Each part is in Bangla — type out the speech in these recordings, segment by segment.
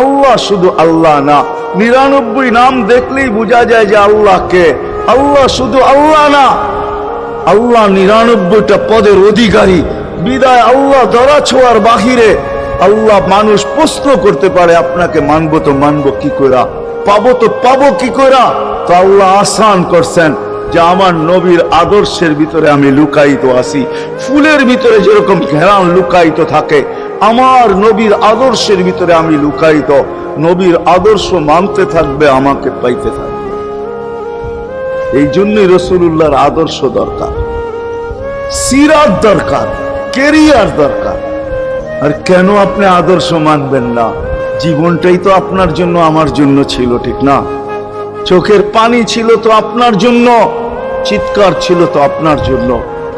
আল্লাহ শুধু আল্লাহ না। নিরানব্বই নাম দেখলেই বোঝা যায় যে আল্লাহকে আল্লাহ শুধু আল্লাহ না। আল্লাহ নিরানব্বইটা পদের অধিকারী। বিদায় আল্লাহ ধরা ছোঁয়ার বাহিরে। আল্লাহ মানুষ প্রশ্ন করতে পারে, আপনাকে মানবো তো মানবো কি করা পাবো তো পাবো কি করা তো আল্লাহ আসান করছেন যে আমার নবীর আদর্শের ভিতরে আমি লুকায়িত আছি। ফুলের ভিতরে যেরকম ঘেরান লুকায়িত থাকে আমার নবীর আদর্শের ভিতরে আমি লুকায়িত। নবীর আদর্শ মানতে থাকবে, আমাকে পাইতে থাকবে। এই জন্যই রসুল্লাহর আদর্শ দরকার। সিরাত দরকার কেরিয়ার দরকার। আর কেন আপনি আদর্শ মানবেন না? জীবনটাই তো আপনার জন্য, আমার জন্য ছিল, ঠিক না? চোখের পানি ছিল তো আপনার জন্য, চিৎকার ছিল তো আপনার জন্য।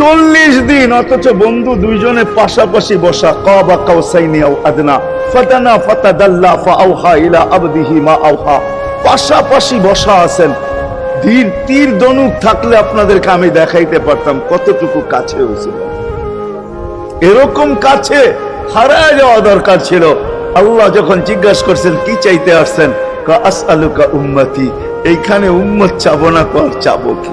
চল্লিশ দিন, অথচ বন্ধু দুইজনে পাশাপাশি বসা। কাবা কাউসাইনি আও আদনা ফাতানা ফাতাদাল্লা ফাআউহা ইলা আবদিহি মা আউহা পাশাপাশি বসা আছেন। ধীর তীর দনুক থাকলে আপনাদেরকে আমি দেখাইতে পারতাম কতটুকু কাছে হয়েছিল। এরকম কাছে হারায় যাওয়া দরকার ছিল। আল্লাহ যখন জিজ্ঞাসা করছেন, কি চাইতে আসছেন? কা, আসআলুকা উম্মতি। এইখানে উম্মত চাবো না কর চাবো কি?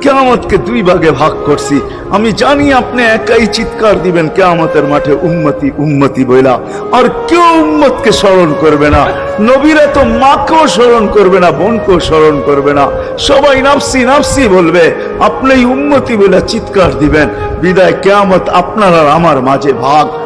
কেয়ামতকে দুই ভাগে ভাগ করছি। আমি জানি আপনি একাই চিৎকার দিবেন, কেয়ামতের মাঠে উম্মতি উম্মতি বইলা। আর কেউ উম্মতকে স্মরণ করবে না। নবীরা তো মাকেও স্মরণ করবে না, বোনকেও স্মরণ করবে না। সবাই নাফসি নাফসি বলবে, আপনি উম্মতি বলে চিৎকার দিবেন। বিদায়, কেয়ামত আপনার আর আমার মাঝে ভাগ।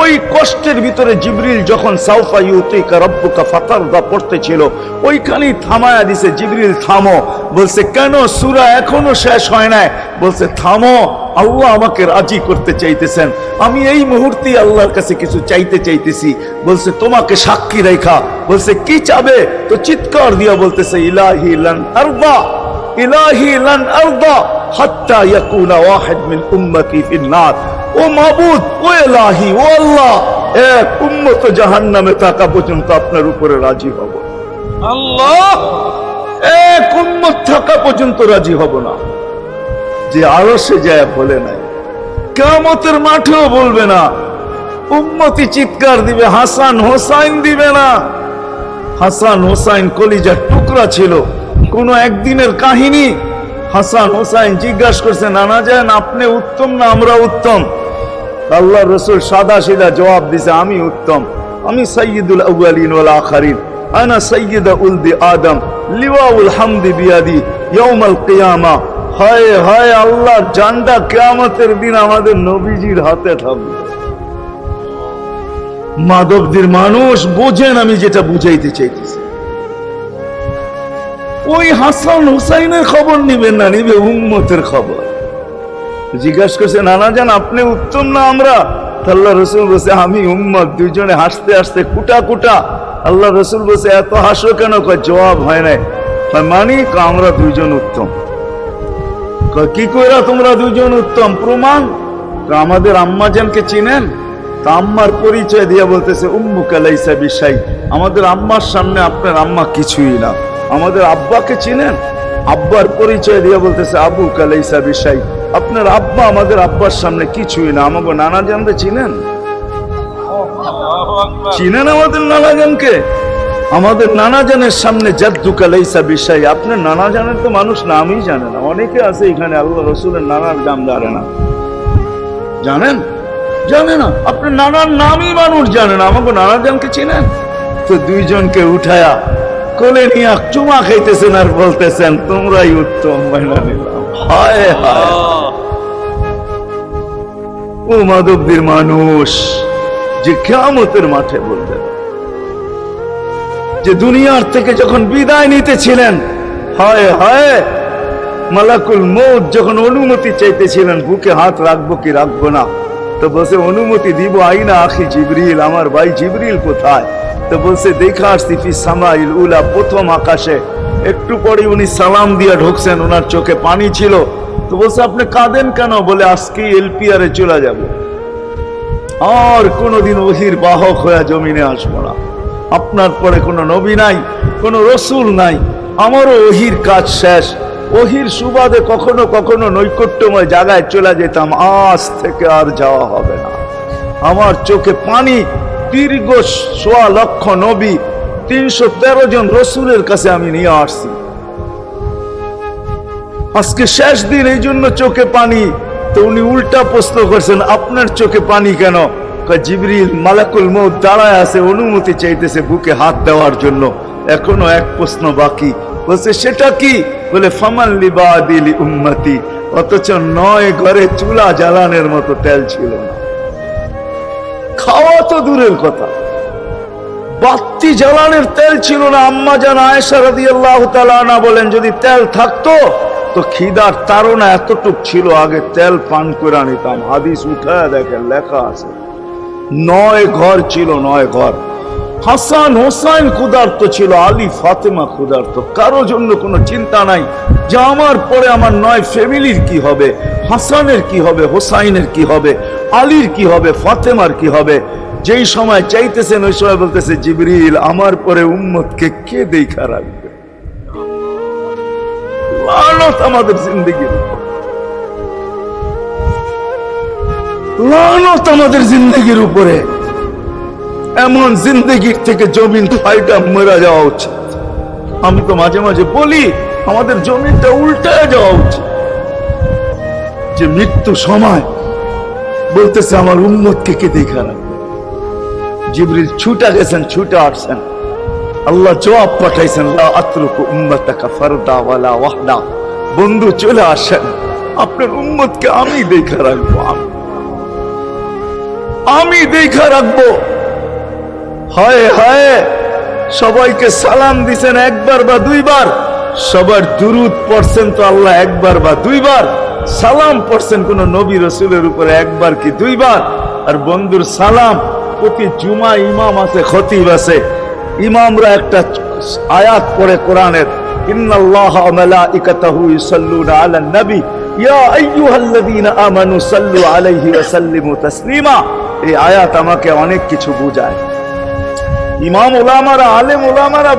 ওই কষ্টের ভিতরে জিবরিল যখন সাউফা ইউতিকা রব্বুকা ফাতারদা পড়তেছিল, ওইখানেই থামায়া দিছে, জিবরিল, থামো। বলছে, কেন? সূরা এখনও শেষ হয় নাই। বলছে, থামো, আল্লাহ আমাকে রাজি করতে চাইতেছেন। আমি এই মুহূর্তে আল্লাহর কাছে কিছু চাইতে চাইতেছি। বলছে, তোমাকে সাক্ষী রেখা। বলছে, কি চাবে? তো চিৎকার দিয়া বলতেছে, ইলাহি লান আরদা, ইলাহি লান আরদা, হাত্তা ইয়াকুনা ওয়াহিদ মিন উম্মতি ফিন নার। ও মাবুদ ও এলাহি ও আল্লাহ এক উম্মত জাহান নামে থাকা পর্যন্ত আপনার উপরে রাজি হব। আল্লাহ! এক উম্মত থাকা পর্যন্ত রাজি হব না। যে আরও সে যায় বলে নাই। কেমতের মাঠেও বলবে না। উম্মতি চিৎকার দিবে হাসান হোসাইন দিবে না। হাসান হোসাইন কলিজার টুকরা ছিল। কোন একদিনের কাহিনী হাসান হোসাইন জিজ্ঞাসা করছে নানা যান আপনি উত্তম না আমরা উত্তম? আল্লাহ রসুল সাদা সিধা জবাব দিছে, আমি উত্তম। আমি সৈয়দুল আউয়ালিন ওয়াল আখারিন। আনা আদম। লিওয়াউল হামদি বিয়াদি কিয়ামা। হায় হায় আল্লাহ দিন আমাদের নবীজির হাতে থাকবে। মানুষ বোঝেন আমি যেটা বুঝাইতে চাইতেছি। ওই হাসান হুসাইনের খবর নিবেন না, নিবে উম্মতের খবর। জিজ্ঞাসা করছে, নানা জান, আপনি উত্তম না আমরা? আল্লাহ রসুল বসে আমি উম্মত, দুইজনে হাসতে হাসতে কুটা কুটা। আল্লাহ রসুল বসে এত হাসো কেন? জবাব হয় নাই। মানি আমরা দুইজন উত্তম। কি কইরা তোমরা দুইজন উত্তম? প্রমাণ? আমাদের আম্মাজানকে চিনেন? তা আম্মার পরিচয় দিয়ে বলতেছে উম্মু কালাইসা বিশাই। আমাদের আম্মার সামনে আপনার আম্মা কিছুই না। আমাদের আব্বাকে চিনেন? আব্বার পরিচয় দিয়ে বলতেছে আবু কালাইসা বিশাই। আপনার আব্বা আমাদের আব্বার সামনে কিছুই না। আমাকে নানা জানতে চিনেন? চিনেন আমাদের নানা জানকে আমাদের নানা জানের সামনে জাদ্দু কালাইসা বিষয় আপনার নানা জানের তো মানুষ নামই জানে না। অনেকে আছে এখানে, আল্লাহ রসুলের নানার দাম জানে না। জানেন? জানে না। আপনার নানার নামই মানুষ জানে না। আমাকে নানা জানকে চিনেন? তো দুইজনকে উঠায়া কোলে নিয়ে চুমা খাইতেছেন আর বলতেছেন, তোমরাই উত্তম মহিলা ও মাধবদের মানুষ, যে কেয়ামতের মাঠে বলবেন যে দুনিয়ার থেকে যখন বিদায় নিতেছিলেন হায় হায়, মালাকুল মৌত যখন অনুমতি চাইতেছিলেন, বুকে হাত রাখব কি রাখব না? তো বসে অনুমতি দিব আইনা আখি জিবরিল, আমার ভাই জিবরিল কোথায়? তো বলছে, দেখা আসছি ফি সামাইল উলা প্রথম আকাশে। একটু পরে উনি সালাম দিয়ে ঢুকছেন ওনার চোখে পানি ছিল। তো বলছে, আপনি কাঁদেন কেন? বলে, আজকেই এলপিআরে চলে যাব। আর কোনোদিন ওহির বাহক হয়ে জমিনে আসব না। আপনার পরে কোনো নবী নাই, কোনো রসুল নাই। আমারও ওহির কাজ শেষ। ওহির সুবাদে কখনো কখনো নৈকট্যময় জায়গায় চলে যেতাম। আজ থেকে আর যাওয়া হবে না। আমার চোখে পানি, দীর্ঘ সোয়া লক্ষ নবী তিনশো তেরো জন রসুলের কাছে আমি নিয়ে আসছি। আজকে শেষ দিন, এই জন্য চোখে পানি। তো উনি উল্টা প্রশ্ন করছেন, আপনার চোখে পানি কেন? জিবরিল, মালাকুল মৌত দাঁড়ায় আছে, অনুমতি চাইতেছে বুকে হাত দেওয়ার জন্য। এখনও এক প্রশ্ন বাকি। বলছে, সেটা কি? বলে, ফামান লিবাদিলি উম্মতি। অথচ নয় ঘরে চুলা জ্বালানের মতো তেল ছিল না। খাওয়া তো দূরের কথা। বাত্তি জ্বালানের তেল ছিল না। আম্মা জান আয়েশা রাদিয়াল্লাহু তাআলা না বলেন, যদি তেল থাকতো, তো খিদার তারা এতটুক ছিল, আগে তেল পান করে নিতাম হাদিস উঠায় দেখেন, লেখা আছে। নয় ঘর ছিল, নয় ঘর। হাসান হোসাইন ক্ষুধার্ত ছিল, আলী ফাতেমা ক্ষুধার্ত। কারও জন্য কোনো চিন্তা নাই যে আমার পরে আমার নয় ফ্যামিলির কি হবে, হাসানের কি হবে, হোসাইনের কি হবে, আলীর কি হবে, ফাতেমার কি হবে। যেই সময় চাইতেছেন, ওই সময় বলতেছে, জিবরিল, আমার পরে উম্মতকে কে দেখা রাখবে? লানত আমাদের জিন্দগির। লানত আমাদের জিন্দগির উপরে। এমন জিন্দগির থেকে জমিন ফাইটা মরা যাওয়া উচিত। আমি তো মাঝে মাঝে বলি, আমাদের জমিনটা উল্টায় যাওয়া উচিত। যে মৃত্যু সময় বলতেছে, আমার উন্মতকে কে দেখা রাখবে? জিবরিল ছুটা গেছেন, ছুটে আসছেন। আল্লাহ জবাব পাঠাইছেন ওয়াহদা। বন্ধু, চলে আসেন। আপনার উম্মতকে আমি দেখা রাখব। আমি আমি দেখা রাখব। হায় হায়! সবাইকে সালাম দিছেন একবার বা দুইবার। সবার দুরুদ পড়ছেন তো আল্লাহ একবার বা দুইবার। সালাম পড়ছেন কোন নবী রসুলের উপরে একবার কি দুইবার? আর বন্ধুর সালাম প্রতি জুমা ইমাম আছে, খতিব আছে। ইমামরা একটা আয়াত পড়ে কোরআনের এই আয়াত আমাকে অনেক কিছু বোঝায়। ইমাম আলেম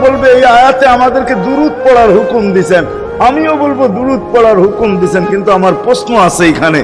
বলবে, এই আয়াতে আমাদেরকে পড়ার হুকুম আমিও বলব, দুরুদ পড়ার হুকুম দিছেন। কিন্তু আমার প্রশ্ন আছে এখানে।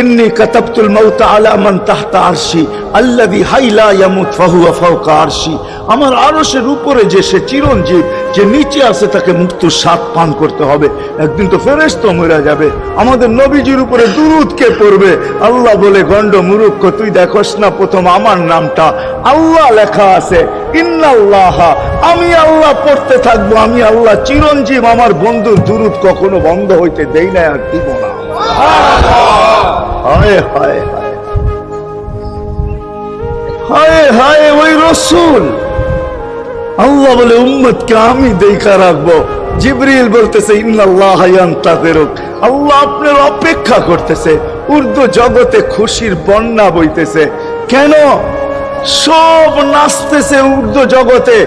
ইন্নি আলা মান তাহতা আরশি হাইলা ইয়ামুত ফাহুয়া আরশি। আমার আরশের উপরে যে সে চিরঞ্জীব, যে নিচে তাকে স্বাদ পান করতে হবে। একদিন তো মরে যাবে। আমাদের নবীজির উপরে দুরুদ কে পড়বে? আল্লাহ বলে গন্ড মুরুক্ষ, তুই দেখোস না প্রথম আমার নামটা। আল্লাহ লেখা আছে, ইন্নাল্লাহ, আমি আল্লাহ পড়তে থাকব, আমি আল্লাহ চিরঞ্জীব। আমার বন্ধুর দুরুদ কখনো বন্ধ হইতে দেই না আর দিব না। আল্লাহ বলে আমি দেখা রাখব। জিবরিল বলতেছে ইয়ান্তাযিরুক আল্লাহ আপনার অপেক্ষা করতেছে। উর্দু জগতে খুশির বন্যা বইতেছে। কেন? সব নাচতেছে উর্দু জগতে।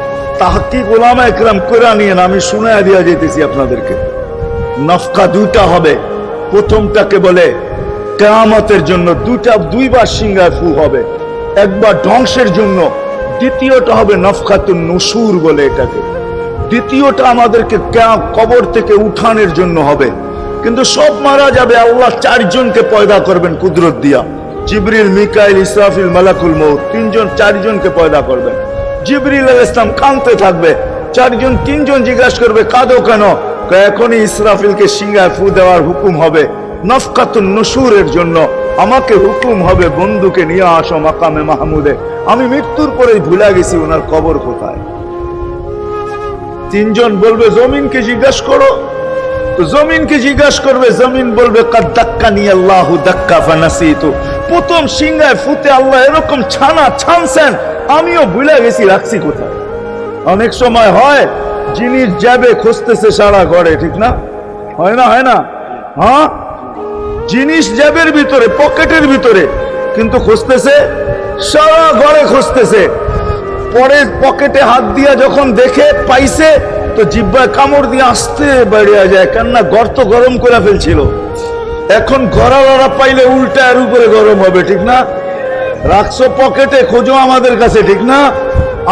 তাহাকি জন্য দুইটা, দুইবার সিংহায় ফু হবে। একবার ধ্বংসের জন্য, দ্বিতীয়টা হবে নফকাতুন নসুর বলে এটাকে। দ্বিতীয়টা আমাদেরকে কবর থেকে উঠানের জন্য হবে। কিন্তু সব মারা যাবে, আল্লাহ চারজনকে পয়দা করবেন কুদরত দিয়া। জিবরিল, মিকাইল, ইসরাফিল, মালাকুল মৌত তিনজন, চারজনকে পয়দা করবেন। জিবরিল ইসলাম কানতে থাকবে। চারজন, তিনজন জিজ্ঞাসা করবে, কাঁদো কেন? এখনই ইসরাফিলকে সিঙ্গায় ফু দেওয়ার হুকুম হবে, নফকাতুন নসুরের জন্য। আমাকে হুকুম হবে বন্ধুকে নিয়ে আসো মাকামে মাহমুদে। আমি মৃত্যুর ভুলে গেছি, ওনার কবর কোথায়? তিনজন বলবে, জমিনকে জিজ্ঞাসা করো। জমিনকে জিজ্ঞাসা করবে, জমিন বলবে নিয়ে আল্লাহ দাক্কা প্রথম সিংহায় ফুতে আল্লাহ এরকম ছানা ছানছেন আমিও ভুলে গেছি রাখছি কোথায়। অনেক সময় হয়, জিনিস যাবে, খুঁজতেছে সারা ঘরে, ঠিক না? হয় না হয় না? হ্যাঁ? জিনিস জ্যাবের ভিতরে, পকেটের ভিতরে, কিন্তু খুঁজতেছে, সারা ঘরে খুঁজতেছে। পরে পকেটে হাত দিয়া যখন দেখে, পাইছে, তো জিব্বায় কামড় দিয়ে আসতে বেরিয়ে যায়, কেননা গর্ত গরম করে ফেলছিল। এখন গড়া লড়া পাইলে উল্টা এর উপরে গরম হবে, ঠিক না? রাখছো পকেটে, খোঁজো আমাদের কাছে, ঠিক না?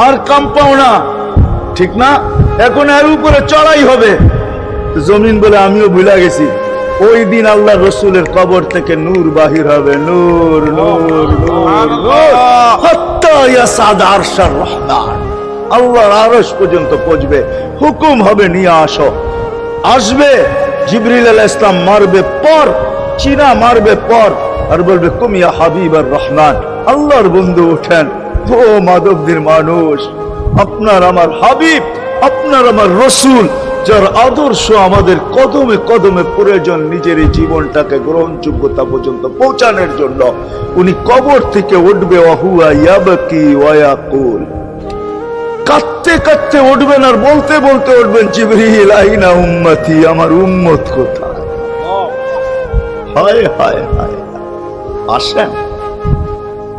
আর কাম না, ঠিক না? এখন এর উপরে চড়াই হবে। জমিন বলে আমিও ভুলে গেছি। ওই দিন আল্লাহ রসুলের কবর থেকে নূর বাহির হবে। নূর নূর আল্লাহর আরশ পর্যন্ত পৌঁছবে। হুকুম হবে, নিয়ে আসো। আসবে, জিবরিল ইসলাম মারবে পর, চীনা মারবে পর, আর বলবে কুমিয়া হাবিব আর রহমান। আল্লাহর বন্ধু ওঠেন ও মাধবদের মানুষ, আপনার আমার হাবিব, আপনার আমার রসুল, যার আদর্শ আমাদের কদমে কদমে প্রয়োজন নিজের এই জীবনটাকে গ্রহণযোগ্যতা পর্যন্ত পৌঁছানোর জন্য, উনি কবর থেকে উঠবে অহুয়া কাঁদতে কাঁদতে উঠবেন আর বলতে বলতে উঠবেন, জিবরিল, আইনা উম্মতি, আমার উম্মত কোথায়? হায় হায় হায়। আসেন।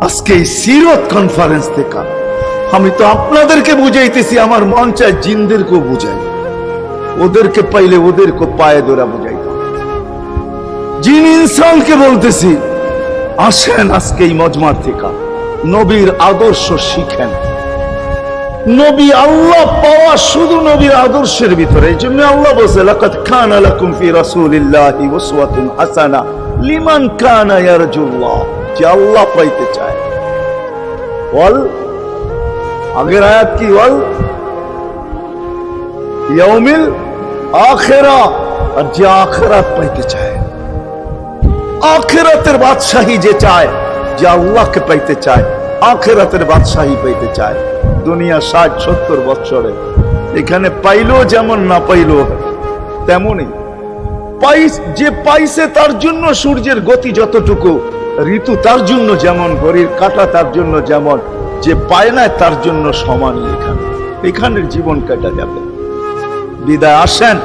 আজকে এই সিরত কনফারেন্স থেকে। আমি তো আপনাদেরকে বুঝাইতেছি, আমার মন চায় জিনদেরকেও বুঝাই। ওদেরকে পাইলে ওদেরকে পায়ে ধরা বুঝাইতাম জিন ইনসানকে বলতেছি, আসেন আজকে এই মজমার থেকে। নবীর আদর্শ শিখেন। নবী আল্লাহ পাওয়া শুধু নবীর আদর্শের ভিতরে। এই জন্য আল্লাহ বলছে, লাকাদ কানা লাকুম ফি রাসূলিল্লাহি উসওয়াতুন হাসানা লিমান কানা ইয়ারজুল্লাহ। যে আল্লাহ পাইতে চায়। বল, আগের আয়াত কি বল? ইয়াউমিল আখেরা, আর যে আখেরাত পাইতে চায়। আখেরাতের বাদশাহী যে চায়, যে আল্লাহকে পাইতে চায়, আখেরাতের বাদশাহী পাইতে চায়। দুনিয়া ষাট, সত্তর বছরে এখানে পাইলো যেমন না পাইলো, তেমনই। পাইস, যে পাইছে তার জন্য সূর্যের গতি যতটুকু ঋতু তার জন্য যেমন ঘড়ির কাটা তার জন্য যেমন, যে পায় না তার জন্য সমানই এখানে এখানের জীবন কাটা যাবে। বিদায়, আসেন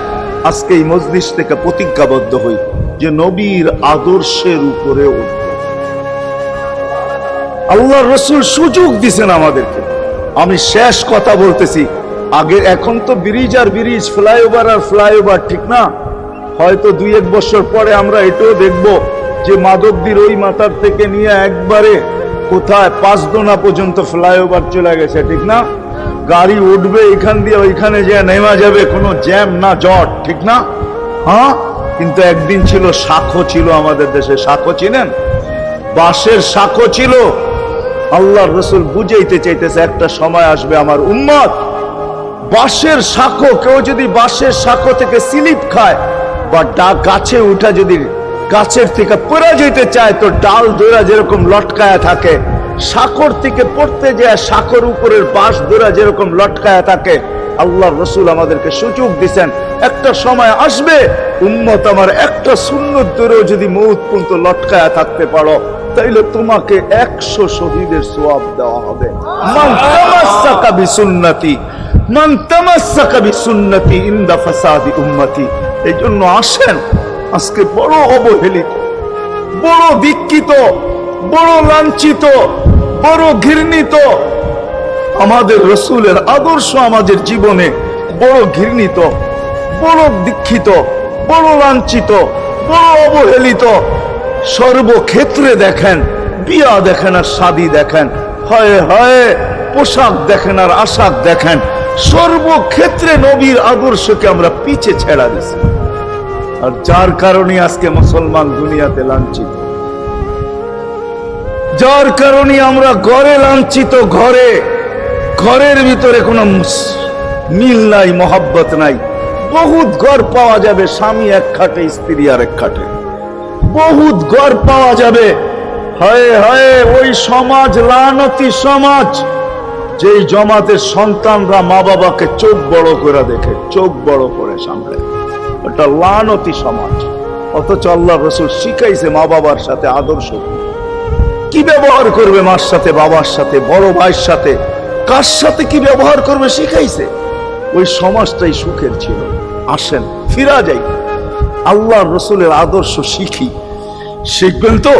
আজকে এই মজলিস থেকে প্রতিজ্ঞাবদ্ধ হই যে নবীর আদর্শের উপরে উঠব। আল্লাহ রসুল সুযোগ দিছেন আমাদেরকে। আমি শেষ কথা বলতেছি। আগে এখন তো ব্রিজ আর ব্রিজ, ফ্লাইওভার আর ফ্লাইওভার, ঠিক না? হয়তো দুই এক বছর পরে আমরা এটাও দেখব যে মাধবদীর ওই মাথার থেকে নিয়ে একবারে কোথায় পাঁচ দোনা পর্যন্ত ফ্লাইওভার চলে গেছে, ঠিক না? গাড়ি উঠবে এখান দিয়ে, ওইখানে যে নেমা যাবে, কোনো জ্যাম না, জট, ঠিক না? হ্যাঁ? কিন্তু একদিন ছিল শাখো ছিল আমাদের দেশে শাখো চিনেন? বাঁশের শাখো ছিল। আল্লাহ রসুল বুঝাইতে চাইতেছে, একটা সময় আসবে আমার উম্মত, বাঁশের শাখো কেউ যদি বাঁশের শাখো থেকে স্লিপ খায় বা গাছে উঠা যদি গাছের থেকে পড়ে যেতে চায়, তো ডাল দোরা যেরকম লটকায়া থাকে শাখর থেকে পড়তে যায় শাখর উপরের বাঁশ দোরা যেরকম লটকায়া থাকে, আল্লাহ রসুল আমাদেরকে সুযোগ দিছেন, একটা সময় আসবে, উম্মত আমার একটা সুন্নত দূরেও যদি মৌত পর্যন্ত লটকায়া থাকতে পারো, তাইলে তোমাকে একশো শহীদের সোয়াব দেওয়া হবে। বিসুন্নতি, মান তামাসসাকা বিসুন্নতি ইনদা ফাসাদি উম্মতি। এই জন্য আসেন আজকে বড় অবহেলিত, বড় দীক্ষিত, বড় লাঞ্ছিত, বড় ঘৃণিত। আমাদের রসুলের আদর্শ আমাদের জীবনে বড় ঘৃণিত, বড় দীক্ষিত, বড় লাঞ্ছিত, বড় অবহেলিত। সর্বক্ষেত্রে দেখেন, বিয়া দেখেন আর শাদি দেখেন, হয় হয়, পোশাক দেখেন আর আশাক দেখেন। সর্বক্ষেত্রে নবীর আদর্শকে আমরা পিছে ছেড়া দিছি। আর যার কারণে আজকে মুসলমান দুনিয়াতে লাঞ্ছিত। যার কারণে আমরা ঘরে লাঞ্ছিত, ঘরে, ঘরের ভিতরে কোনো মিল নাই, মহাব্বত নাই। বহুত ঘর পাওয়া যাবে স্বামী এক খাটে, স্ত্রী আর এক খাটে। বহুত ঘর পাওয়া যাবে। হয় হয়, ওই সমাজ, লানতি সমাজ, যেই জমাতে সন্তানরা মা বাবাকে চোখ বড় করে দেখে, চোখ বড় করে সামলে। ওটা লানতি সমাজ। অথচ আল্লাহ রসুল শিখাইছে মা বাবার সাথে আদর্শ। কি। ব্যবহার করবে মার সাথে বাবার সাথে বড় ভাইয়ের সাথে? কার সাথে কি ব্যবহার করবে শিখাইছে? ওই সমাজটাই সুখের ছিল। আসেন ফিরা যাই। আল্লাহ রসুলের আদর্শ শিখি। শিখবেন তো?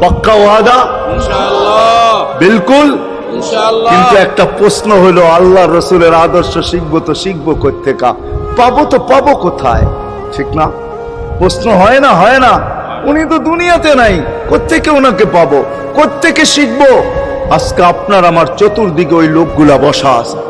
পাক্কা ওয়াদা? বিলকুল? কিন্তু একটা প্রশ্ন হলো আল্লাহ রসুলের আদর্শ শিখব তো শিখব কোথেকা পাবো তো পাবো কোথায়? ঠিক না? প্রশ্ন হয় না হয় না। উনি তো দুনিয়াতে নাই কোথেকে ওনাকে পাবো? কোথেকে শিখব? আজকে আপনার আমার চতুর্দিকে ওই লোকগুলা বসা আছে।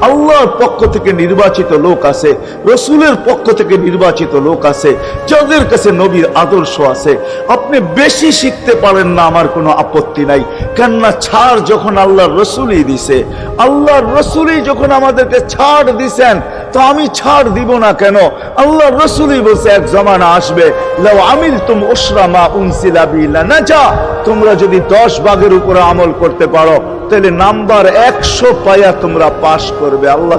আল্লাহর পক্ষ থেকে নির্বাচিত লোক আছে, রসুলের পক্ষ থেকে নির্বাচিত লোক আছে, যাদের কাছে নবীর আদর্শ আছে। আপনি বেশি শিখতে পারেন না, আমার কোনো আপত্তি নাই। কেননা ছাড় যখন আল্লাহর রসুলই দিছে, আল্লাহর রসুলই যখন আমাদেরকে ছাড় দিছেন তো আমি ছাড় দিব না কেন? আল্লাহ রসুলই বলছে, এক জমানা আসবে। লাও আমিল তুম ওসরা মা উনসিলা বিলা তোমরা যদি দশ ভাগের উপরে আমল করতে পারো, তাহলে নাম্বার একশো পায়া তোমরা পাশ করবে। আল্লাহ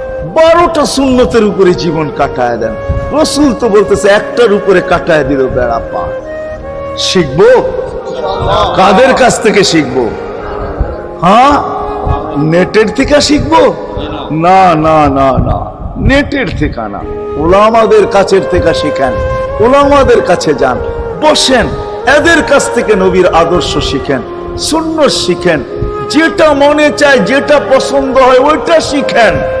বারোটা শূন্যতের উপরে জীবন কাটায় দেন। রসুল তো বলতেছে, একটার উপরে কাটায় দিল বেড়া পা। শিখব? কাদের কাছ থেকে শিখব? হ্যাঁ? নেটের থেকে শিখব? না না না না। নেটের থেকে না। ওলামাদের কাছের থেকে শিখেন। ওলামাদের কাছে যান। বসেন। এদের কাছ থেকে নবীর আদর্শ শিখেন। শূন্য শিখেন। যেটা মনে চায়, যেটা পছন্দ হয়, ওইটা শিখেন।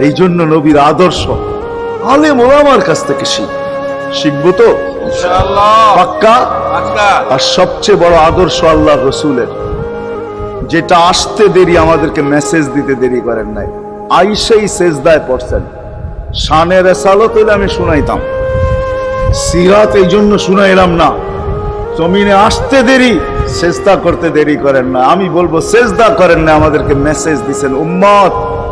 এই জন্য নবীর আদর্শ আলেম ওলামার কাছ থেকে শিখ। শিখব তো? পাক্কা? আর সবচেয়ে বড় আদর্শ আল্লাহ রসুলের। যেটা আসতে দেরি আমাদেরকে মেসেজ দিতে দেরি করেন নাই। আইসেই সেজদায় পড়ছেন। শানের এসালত হইলে আমি শুনাইতাম। সিরাত এই জন্য শুনাইলাম না। জমিনে আসতে দেরি সেজদা করতে দেরি করেন না। আমি বলব সেজদা করেন না আমাদেরকে মেসেজ দিছেন। উম্মত!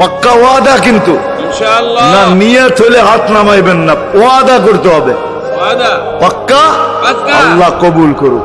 পাক্কা ওয়াদা কিন্তু। না নিয়ত হলে হাত নামাইবেন না ওয়াদা করতে হবে। পাক্কা। আল্লাহ কবুল করুক।